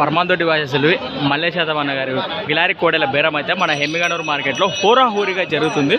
పరమాంతోటి వాసస్సులు మల్లేశాతం అన్న గారి గిలారి కోడెల బేరం అయితే మన హెమ్మిగనూరు మార్కెట్లో హోరాహోరీగా జరుగుతుంది.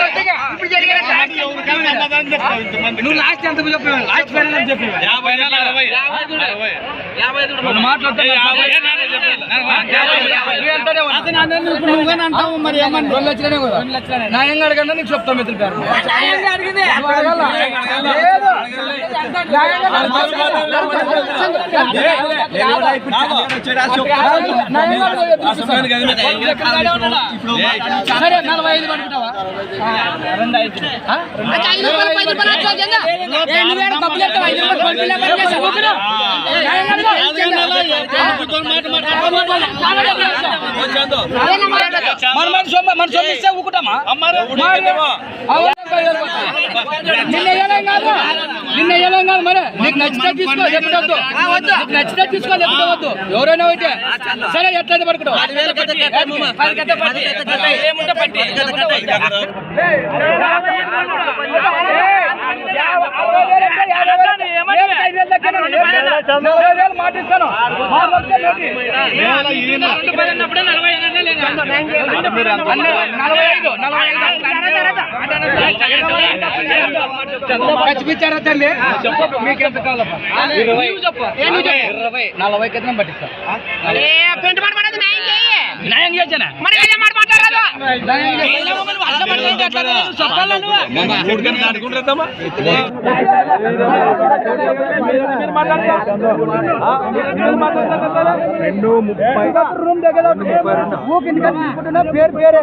అందరూ నువ్వు లాస్ట్ ఎంత చెప్పేవాడు లాస్ట్ ఫైనల్ అని చెప్పేవాడు యాభై అరవై మరి ఏమన్నా రెండు లక్షలనే కదా అడగండి నీకు చెప్తాం మిత్రుల. సరే నలభై ఐదు పడుకుంటావా రెండు ఐదు ఆ? మన మన సొమ్ము మన సొమ్ము ఇస్తే ఊకుంటామా నిన్న ఏలేం కాదు నిన్న ఏలేం కాదు మరి నీకు నచ్చితే తీసుకో ఎప్పుడొద్దు నీకు నచ్చితే తీసుకో చెప్పవద్దు ఎవరైనా అయితే సరే ఎట్లయితే పడుకుంటావు ఏమంటే మాటిస్తాను. ఖచ్చిపించారా తల్లి? మీకు ఎంత చెప్పు ఇరవై నలభై క్రితం పట్టిస్తా న్యాయం చేశానా? న్యాయం రెండు ముప్పై రూమ్ దగ్గర పేరు పేరే.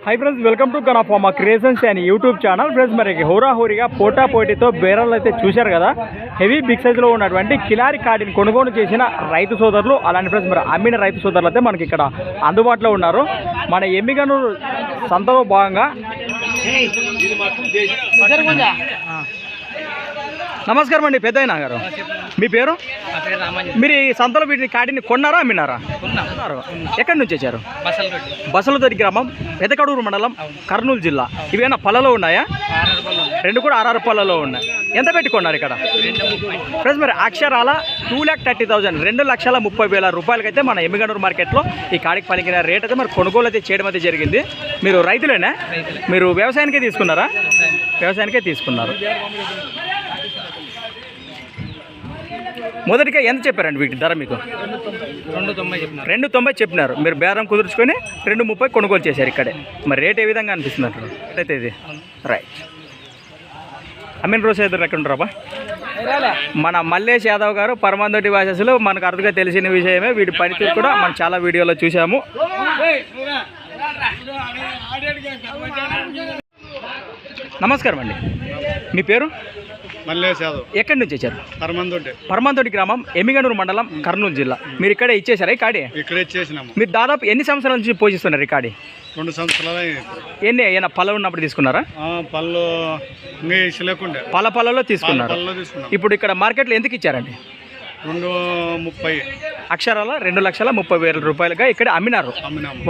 Hi friends welcome to గనాఫామా creations and YouTube channel friends మరి హోరాహోరీగా పోటా పోటీతో బేరాలు అయితే చూశారు కదా. హెవీ బిగ్ సైజులో ఉన్నటువంటి కిలారి కాటిని కొనుగోలు చేసిన రైతు సోదరులు అలాంటి ఫ్రెండ్స్ మరి అమ్మిన రైతు సోదరులు అయితే మనకి ఇక్కడ అందుబాటులో ఉన్నారు. మన ఎమ్మిగనూరు సంతలో భాగంగా నమస్కారం అండి పెద్దయినా గారు? మీ పేరు? మీరు ఈ సంతలో వీటిని కాటిని కొన్నారా అమ్మినారా? ఎక్కడి నుంచి వచ్చారు? బసలతోటి. గ్రామం పెదకడూరు మండలం కర్నూలు జిల్లా. ఇవేనా పళ్ళలో ఉన్నాయా? రెండు కూడా ఆర్ఆర్ పళ్ళలో ఉన్నాయి. ఎంత పెట్టి కొన్నారు ఇక్కడ? ఫ్రెండ్స్ మరి అక్షరాల టూ ల్యాక్ థర్టీ థౌసండ్ రెండు లక్షల ముప్పై వేల రూపాయలకైతే మన ఎమ్మిగనూరు మార్కెట్లో ఈ కాడికి పలికిన రేట్ అయితే మరి కొనుగోలు అయితే చేయడం అయితే జరిగింది. మీరు రైతులేనా? మీరు వ్యవసాయానికే తీసుకున్నారా? వ్యవసాయానికే తీసుకున్నారు. మొదటిగా ఎంత చెప్పారండి వీటి ధర మీకు? రెండు తొంభై చెప్పిన రెండు తొంభై చెప్పినారు. మీరు బేరం కుదుర్చుకొని రెండు ముప్పై కొనుగోలు చేశారు ఇక్కడే. మరి రేట్ ఏ విధంగా అనిపిస్తుంది అంటారు అయితే ఇది? రైట్ అమీన్ రోజు ఎదురు ఎక్కడ ఉండరాబా మన మల్లేష్ యాదవ్ గారు పరమందొడ్డి వాసస్సులు మనకు అరుదుగా తెలిసిన విషయమే. వీడి పనితీరు కూడా మనం చాలా వీడియోలో చూసాము నమస్కారం అండి. మీ పేరు? మల్లేష్ యాదవ్. ఎక్కడి నుంచి వచ్చారు? పరమందుంటే పరమంతొడ్డి గ్రామం ఎమ్మిగనూరు మండలం కర్నూలు జిల్లా. మీరు ఇక్కడే ఇచ్చేసారా ఈ కాడి? ఇక్కడే మీరు దాదాపు ఎన్ని సంవత్సరాల నుంచి పోషిస్తున్నారు ఈ కాడి? రెండు సంవత్సరాలు. ఎన్ని ఏమైనా పళ్ళ ఉన్నప్పుడు తీసుకున్నారా? పళ్ళు లేకుండే పళ్ళ పళ్ళలో తీసుకున్నారు? ఇప్పుడు ఇక్కడ మార్కెట్లో ఎందుకు ఇచ్చారండి? రెండు ముప్పై. అక్షరాల రెండు లక్షల ముప్పై వేల రూపాయలుగా ఇక్కడ అమ్మినారు.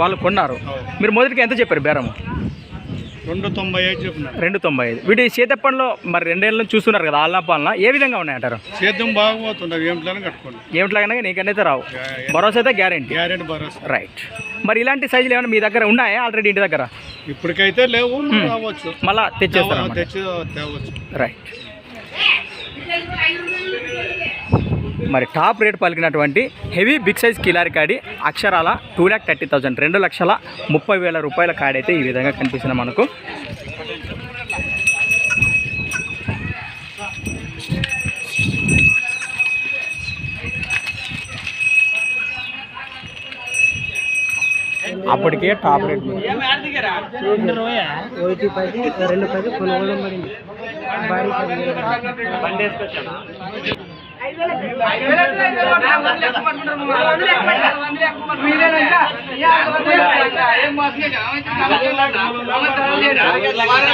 వాళ్ళు కొన్నారు. మీరు మొదటికి ఎంత చెప్పారు బేరం? రెండు తొంభై ఐదు చెప్పినాం రెండు తొంభై ఐదు. వీటి సీతప్పంలో మరి రెండేళ్ళ చూస్తున్నారు కదా ఆలనా పాలన. ఏ విధంగా ఉన్నాయంటారు సేద్యం బాగుపోతుండే ఏమిట్లని కట్టుకోండి. ఏమిట్లాగానే నీకనైతే రావు. భరోసా అయితే గ్యారంటీ. గ్యారెంటీ భరోసా. రైట్ మరి ఇలాంటి సైజులు ఏమైనా మీ దగ్గర ఉన్నాయా? ఆల్రెడీ ఇంటి దగ్గర? ఇప్పటికైతే లేవు రావచ్చు. మళ్ళా తెచ్చేస్తారు తేవ- తెచ్చి తేవచ్చు. రైట్ మరి టాప్ రేట్ పలికినటువంటి హెవీ బిగ్ సైజ్ కిలారి కాడి అక్షరాల టూ ల్యాక్ థర్టీ థౌజండ్ రెండు లక్షల ముప్పై వేల రూపాయల కాడి అయితే ఈ విధంగా కనిపిస్తుంది మనకు. అప్పటికే టాప్ రేట్ రెండు పది కొనుగోలు పడింది భారీ పది ఏం